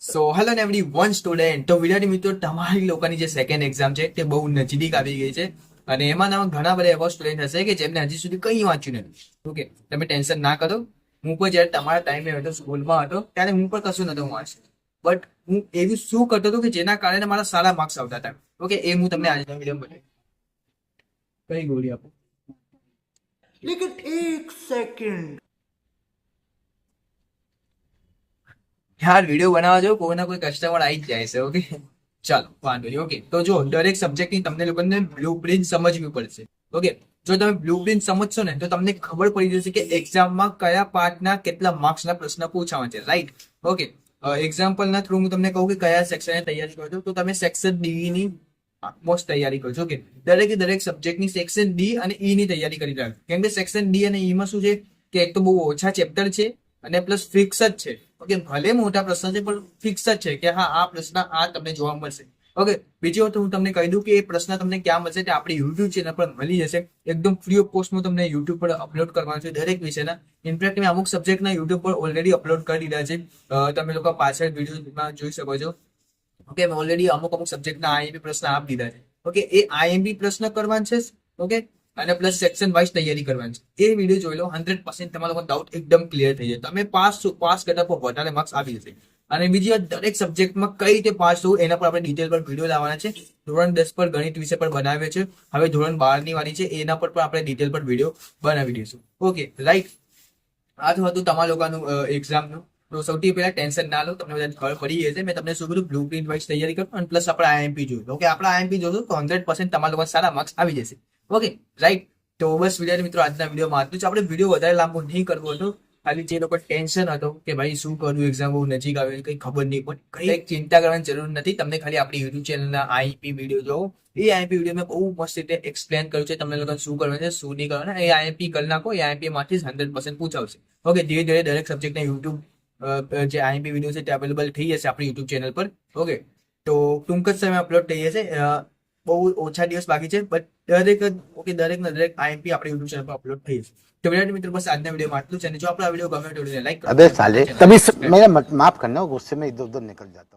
સો hello everyone student તો વિદ્યાર્થી મિત્રો, તમારી લોકોની જે સેકન્ડ એક્ઝામ છે, તે બહુ નજીક આવી ગઈ છે. અને એમાં ઘણા બધા એવા સ્ટુડન્ટ હશે કે જેમને હજી સુધી કંઈ વાંચ્યું નથી. ઓકે તમે ટેન્શન ના કરો. હું પણ જ્યારે તમારા ટાઈમે હતો, સ્કૂલમાં હતો, ત્યારે હું પણ કશું નતો વાંચ્યું. બટ હું એવું શું કરતો હતો કે જેના કારણે મારા સારા માર્ક્સ આવતા હતા. ઓકે એ હું તમને આજના વીડિયો બતાવીશ. કઈ ગોળી આપો? એક સેકન્ડ યાર વીડિયો બનાવવા જો કોઈના કોઈ કસ્ટમર આવી જ જાય છે ઓકે ચાલો, વાંધો નહીં ઓકે તો જો, દરેક સબ્જેક્ટની તમને લોકોને બ્લુ પ્રિન્ટ સમજવી પડશે ઓકે જો તમે બ્લુ પ્રિન્ટ સમજશો ને, તો તમને ખબર પડી જશે કે એક્ઝામમાં કયા પાર્ટના કેટલા માર્ક્સના પ્રશ્ન પૂછાવા છે રાઈટ ઓકે એક્ઝામ્પલના થ્રુ હું તમને કહું કે કયા સેક્શનની તૈયારી કરો છો તો તમે સેક્શન ડીની મોસ્ટ તૈયારી કરો છો ઓકે દરેકે દરેક સબ્જેક્ટની સેક્શન ડી અને ઈ ની તૈયારી કરી રહ્યા કેમ કે સેક્શન ડી અને ઈ માં શું છે? કે એક તો બહુ ઓછા ચેપ્ટર છે અને પ્લસ ફિક્સ જ છે. ઓકે ભલે મોટા પ્રશ્ન છે, પણ ફિક્સ જ છે કે હા, આ પ્રશ્ન આ તમને જોવા મળશે. ઓકે બીજી વાત હું તમને કહી દઉં કે એ પ્રશ્ન તમને ક્યાં મળશે, તે આપણી યુટ્યુબ ચેનલ પર મળી જશે. એકદમ ફ્રી ઓફ કોસ્ટમાં તમને યુટ્યુબ પર અપલોડ કરવાનું છે, દરેક વિષયના. ઇનફેક્ટ મેં અમુક સબ્જેક્ટના યુટ્યુબ પર ઓલરેડી અપલોડ કરી દીધા છે. તમે લોકો પાછળ વિડીયોમાં જોઈ શકો છો. ઓકે મેં ઓલરેડી અમુક અમુક સબ્જેક્ટના આઈએમપી પ્રશ્ન આપી દીધા છે. ઓકે એ આઈએમપી પ્રશ્ન કરવાના છે ઓકે અને પ્લસ સેક્શન વાઇઝ તૈયારી કરવાની છે. એ વીડિયો જોઈ લો હંડ્રેડ પર્સન્ટ તમારો ડાઉટ એકદમ ક્લિયર થઈ જાય. તમે પાસ છો પાસ કરતા પર વધારે માર્ક્સ આવી જશે. અને બીજી દરેક સબ્જેક્ટમાં કઈ રીતે પાસ થવું, એના પર આપણે ડિટેલ પર વીડિયો લાવવાના છે. ધોરણ દસ પર ગણિત વિષય પર બનાવ્યો છે. હવે ધોરણ બારની વાળી છે, એના પર પણ આપણે ડિટેલ પર વીડિયો બનાવી દઈશું. ઓકે રાઈટ આ તો હતું તમારા લોકોનું એક્ઝામનું તો સૌથી પહેલા ટેન્શન ના લો, તમને બધા ખબર પડી જશે મેં તમને શું કીધું? બ્લુ પ્રિન્ટ વાઇઝ તૈયારી કરો અને પ્લસ આપણે આઈએમપી જોયું ઓકે આપણે આઈએમપી જોશું તો હંડ્રેડ પર્સન્ટ તમારા લોકો સારા માર્ક્સ આવી જશે. ઓકે રાઈટ તો બસ વિદ્યાર્થી મિત્રો આજના વિડીયોમાં આટલું જ. આપણે વીડિયો વધારે લાંબો નહીં કરવો હતો. ખાલી જે લોકો ટેન્શન હતો કે ભાઈ શું કરવું એક્ઝામ બહુ નજીક આવે કઈ ખબર નહીં. પણ કઈ ચિંતા કરવાની જરૂર નથી. તમને ખાલી આપણી યુટ્યુબ ચેનલના આઈપી વીડિયો જોવો. એ આઈપી વીડિયો મેં બહુ મસ્ત રીતે એક્સપ્લેન કર્યું છે. તમને લોકોને શું કરવાનું છે શું નહીં કરવાનું. એ આઈપી કરી નાખો. એ આઈપી માંથી હંડ્રેડ પર્સન્ટ પૂછાવશે ઓકે ધીરે ધીરે દરેક સબ્જેક્ટના યુટ્યુબ જે આઈપી વીડિયો છે તે અવેલેબલ થઈ જશે આપણી યુટ્યુબ ચેનલ પર. ઓકે તો ટૂંક જ સમય અપલોડ થઈ જશે. બહુ ઓછા દિવસ બાકી છે બટ દરેક ઓકે દરેક ને દરેક આઈએમપી આપણી યુટ્યુબ ચેનલ પર અપલોડ થઈ જશે તો વિદ્યાર્થી મિત્રો બસ આજના વિડીયોમાં આટલું છે અને જો આપણો વિડીયો ગમે તો લાઈક अबे साले तभी स- मेरा मत- माफ करना गुस्से में इधर उधर निकल जाता हूँ